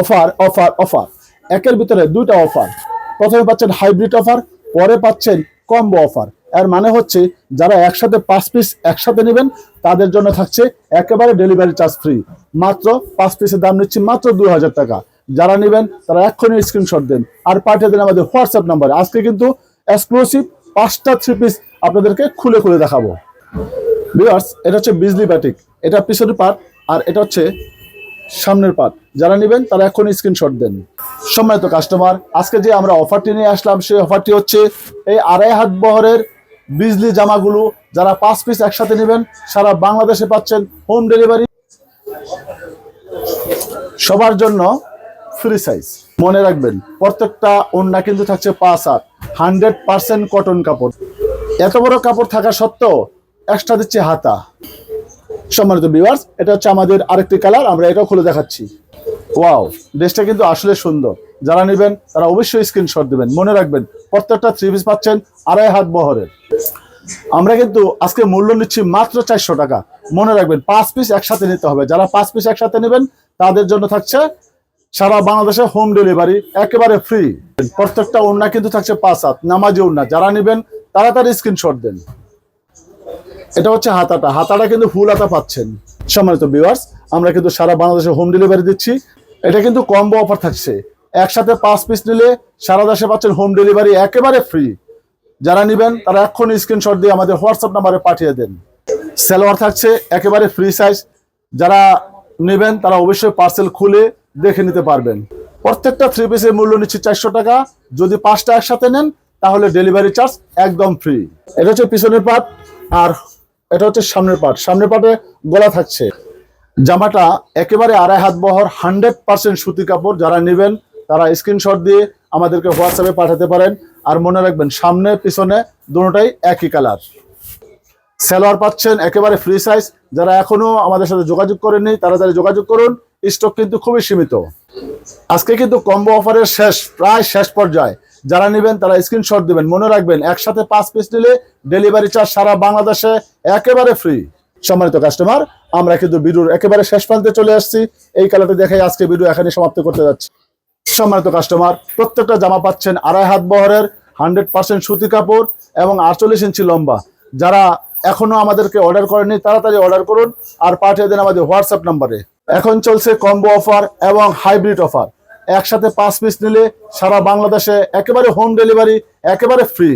Offer offer offer. একের ভিতরে দুইটা অফার। প্রথমে পাচ্ছেন হাইব্রিড অফার, পরে পাচ্ছেন কম্বো অফার। এর মানে হচ্ছে যারা একসাথে পাঁচ পিস একসাথে নেবেন, তাদের জন্য থাকছে একেবারে ডেলিভারি চার্জ ফ্রি। মাত্র পাঁচ পিসের দাম নিচ্ছি মাত্র দুই হাজার টাকা। যারা নেবেন, তারা এক্ষুনি স্ক্রিনশট দেন। আর পাঠিয়ে দেন আমাদের হোয়াটসঅ্যাপ নাম্বারে। আজকে কিন্তু এক্সক্লুসিভ পাঁচটা থ্রি পিস আপনাদেরকে খুলে খুলে দেখাবো। ভিউয়ার্স এটা হচ্ছে বিজলি ব্যাটিক এটা পিছনের পার্ট আর এটা হচ্ছে সামনের পার্ট যারা নেবেন, তারা এখন স্ক্রিনশট দেন। সম্মানিত কাস্টমার আজকে যে আমরা অফারটি নিয়ে আসলাম, সেই অফারটি হচ্ছে এই আড়াই হাত বহরের বিজলি জামাগুলো। যারা পাঁচ পিস একসাথে নেবেন, সারা বাংলাদেশে পাচ্ছেন হোম ডেলিভারি সবার জন্য ফ্রি সাইজ মনে রাখবেন, প্রত্যেকটা ওন্না কিন্তু থাকছে পাঁচ হাত। হান্ড্রেড পার্সেন্ট কটন কাপড়। এত বড় কাপড় থাকা সত্ত্বেও এক্সট্রা দিচ্ছে হাতা। সম্মানিত ভিউয়ার্স এটা হচ্ছে আমাদের আরেকটি কালার আমরা এটাও খুলে দেখাচ্ছি। ওয়াও ড্রেসটা কিন্তু আসলে সুন্দর। যারা নেবেন, তারা অবশ্যই স্ক্রিনশট দিবেন। মনে রাখবেন, প্রত্যেকটা থ্রি পিস পাচ্ছেন আড়াই হাত বহরের। আমরা কিন্তু আজকে মূল্য নিচ্ছি মাত্র চারশো টাকা। মনে রাখবেন, পাঁচ পিস একসাথে নিতে হবে। যারা পাঁচ পিস একসাথে নেবেন, তাদের জন্য থাকছে সারা বাংলাদেশে হোম ডেলিভারি একেবারে ফ্রি প্রত্যেকটা ওড়না কিন্তু থাকছে পাঁচ হাত, নামাজি ওড়না। যারা নেবেন তারা তার স্ক্রিনশট দেন। এটা হচ্ছে হাতাটা। হাতাটা কিন্তু ফুল হাতা পাচ্ছেন। সম্মানিত ভিউয়ার্স আমরা কিন্তু সারা বাংলাদেশে হোম ডেলিভারি দিচ্ছি। এটা কিন্তু কম্বো অফার থাকছে। একসাথে পাঁচ পিস নিলে সারা দেশে পাচ্ছেন হোম ডেলিভারি একেবারে ফ্রি যারা নেবেন, তারা এক্ষুনি স্ক্রিনশট দিয়ে আমাদের হোয়াটসঅ্যাপ নাম্বারে পাঠিয়ে দেন। সালোয়ার থাকছে একেবারে ফ্রি সাইজ যারা নেবেন, তারা অবশ্যই পার্সেল খুলে দেখে নিতে পারবেন। প্রত্যেকটা থ্রি পিসের মূল্য নিচ্ছে চারশো টাকা। যদি পাঁচটা একসাথে নেন, তাহলে ডেলিভারি চার্জ একদম ফ্রি এটা হচ্ছে পিছনের পার্ট আর এটা হচ্ছে সামনের পার্ট সামনের পাটে গলা থাকছে। জামাটা একেবারে আড়াই হাত বহর, হান্ড্রেড পার্সেন্ট সুতি কাপড়। যারা নেবেন, তারা স্ক্রিনশট দিয়ে আমাদেরকে হোয়াটসঅ্যাপে পাঠাতে পারেন। আর মনে রাখবেন, সামনে, পিছনে দুটোটাই একই কালার। সালোয়ার পাচ্ছেন একেবারে ফ্রি সাইজ যারা এখনও আমাদের সাথে যোগাযোগ করেননি, তাড়াতাড়ি যোগাযোগ করুন। স্টক কিন্তু খুবই সীমিত। আজকে কিন্তু কম্বো অফারের শেষ, প্রায় শেষ পর্যায়ে। যারা নেবেন তারা স্ক্রিনশট দিবেন। মনে রাখবেন, একসাথে পাঁচ পিস নিলে ডেলিভারি চার্জ সারা বাংলাদেশে একেবারে ফ্রি সম্মানিত কাস্টমার আমরা কিন্তু ভিডিওর একেবারে শেষ প্রান্তে চলে আসছি। এই কালারটা দেখে আজকে ভিডিও এখানে সমাপ্ত করতে যাচ্ছি। সম্মানিত কাস্টমার প্রত্যেকটা জামা পাচ্ছেন আড়াই হাত বহরের হান্ড্রেড পার্সেন্ট সুতি কাপড় এবং আটচল্লিশ ইঞ্চি লম্বা। যারা এখনও আমাদেরকে অর্ডার করেনি তাড়াতাড়ি অর্ডার করুন আর পাঠিয়ে দেন আমাদের হোয়াটসঅ্যাপ নাম্বারে এখন চলছে কম্বো অফার এবং হাইব্রিড অফার একসাথে পাঁচ পিস নিলে সারা বাংলাদেশে একেবারে হোম ডেলিভারি একেবারে ফ্রি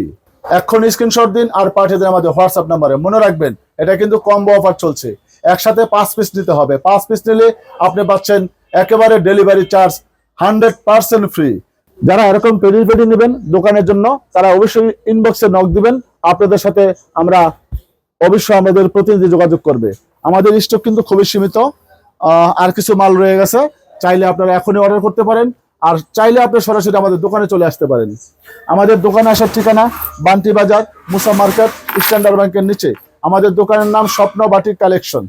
এখন স্ক্রিনশট দিন আর পাঠিয়ে দিন আমাদের হোয়াটসঅ্যাপ নাম্বারে মনে রাখবেন, এটা কিন্তু কম্বো অফার চলছে। একসাথে পাঁচ পিস নিতে হবে। পাঁচ পিস নিলে আপনি পাচ্ছেন একেবারে delivery charge hundred percent free যারা এরকম পেডি পেডি নেবেন দোকানের জন্য, তারা অবশ্যই ইনবক্সে নক দিবেন। আপনাদের সাথে আমরা অবশ্যই আমাদের প্রতিনিধি যোগাযোগ করবে। আমাদের স্টক কিন্তু খুবই সীমিত। আর কিছু মাল রয়ে গেছে। চাইলে আপনারা এখনই অর্ডার করতে পারেন, আর চাইলে আপনি সরাসরি আমাদের দোকানে চলে আসতে পারেন। আমাদের দোকানে আসার ঠিকানা, বান্টি বাজার, মুসা মার্কেট, স্ট্যান্ডার্ড ব্যাংকের নিচে। আমাদের দোকানের নাম স্বপ্ন বাটিক কালেকশন।